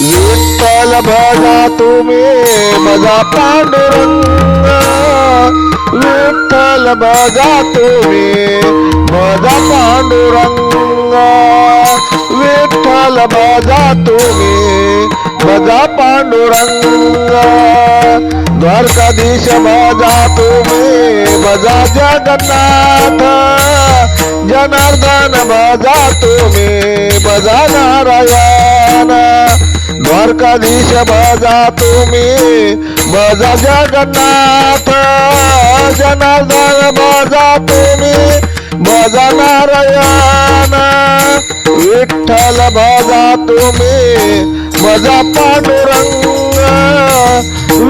विठ्ठल भजा तुम्ही भजा पांडुरंग। विठ्ठल भजा तुम्ही भजा पांडुरंग। विठ्ठल भजा तुम्ही भजा पांडुरंग। द्वारकाधीश भजा तुम्ही भजा जगन्नाथ। जनार्दन भजा तुम्ही भजा नारायण। द्वारकाधीश भजा तुम्ही. बजा जगन्नाथ. जनार्दन भजा तुम्ही. बजा नारायण. विठ्ठल भजा तुम्ही. भजा पांडुरंग.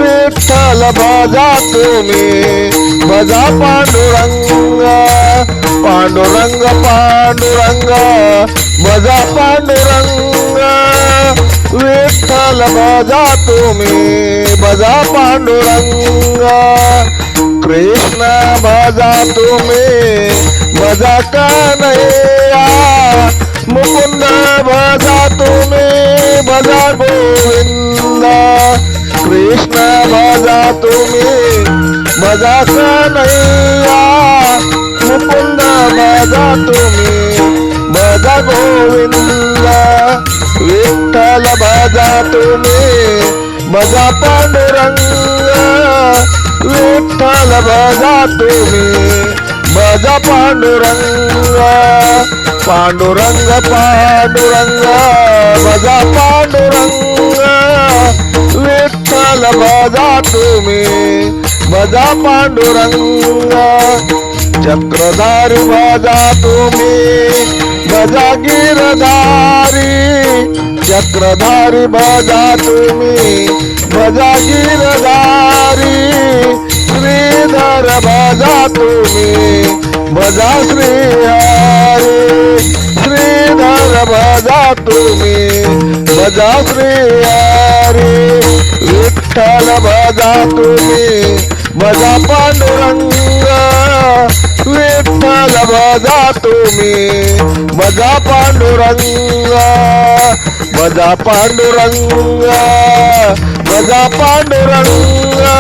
विठ्ठल भजा तुम्ही. भजा पांडुरंग. पांडुरंग पांडुरंग. भजा पांडुरंग. विठ्ठल भजा तुम्ही भजा पांडुरंग कृष्ण भजा तुम्ही भजा कन्हैया मुकुंद भजा तुम्ही भजा गोविंद कृष्ण भजा तुम्ही भजा कन्हैया मुकुंद भजा तुम्ही बजा गोविंद विठ्ठल माझा तुम्ही भजा पांडुरंग. विठ्ठल बघा तुम्ही भजा पांडुरंग. पांडुरंग पांडुरंग भजा पांडुरंग. विठ्ठल बघा तुम्ही भजा पांडुरंग. चक्रधारी भजा तुम्ही भजा गिरधारी. चक्रधारी भजा तुम्ही भजा गिरधारी, श्रीधर भजा तुम्ही भजा श्री हरी श्रीधर भजा तुम्ही भजा श्री हरी विठ्ठल भजा तुम्ही भजा पांडुरंग, विठ्ठल भजा तुम्ही भजा पांडुरंग। भजा पांडुरंगा भजा पांडुरंगा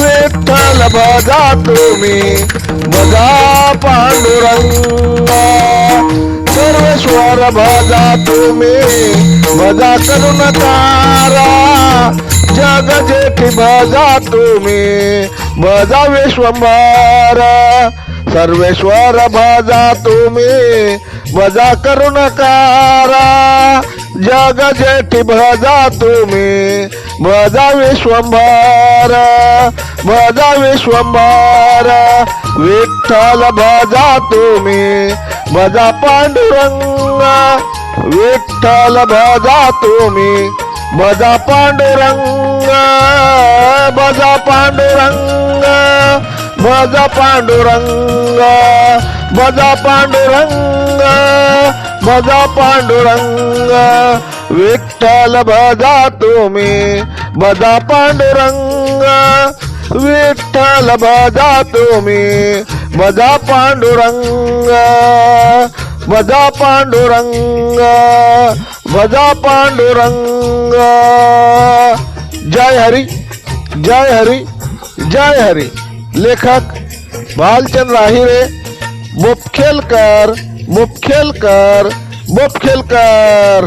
विठ्ठल भजा तुम्ही भजा पांडुरंगा. सर्वेश्वर भजा तुम्ही भजा करुणकारा जग जेठी भजा तुम्ही भजा विश्वंभर सर्वेश्वर भजा तुम्ही भजा करुणकारा जग जेठी भजा तुम्ही भजा विश्वंभर भजा विश्वंभर विठ्ठल भजा तुम्ही भजा पांडुरंग विठ्ठल भजा तुम्ही भजा पांडुरंग भजा पांडुरंग भजा पांडुरंग भजा पांडुरंग भजा पांडुरंग, विठ्ठल भजा तुम्ही। भजा पांडुरंग, विठ्ठल भजा तुम्ही। भजा पांडुरंग भजा पांडुरंग भजा पांडुरंग। जय हरी जय हरी जय हरी। लेखक भालचंद राहिरे मुपखेलकर खेल मुपखेलकर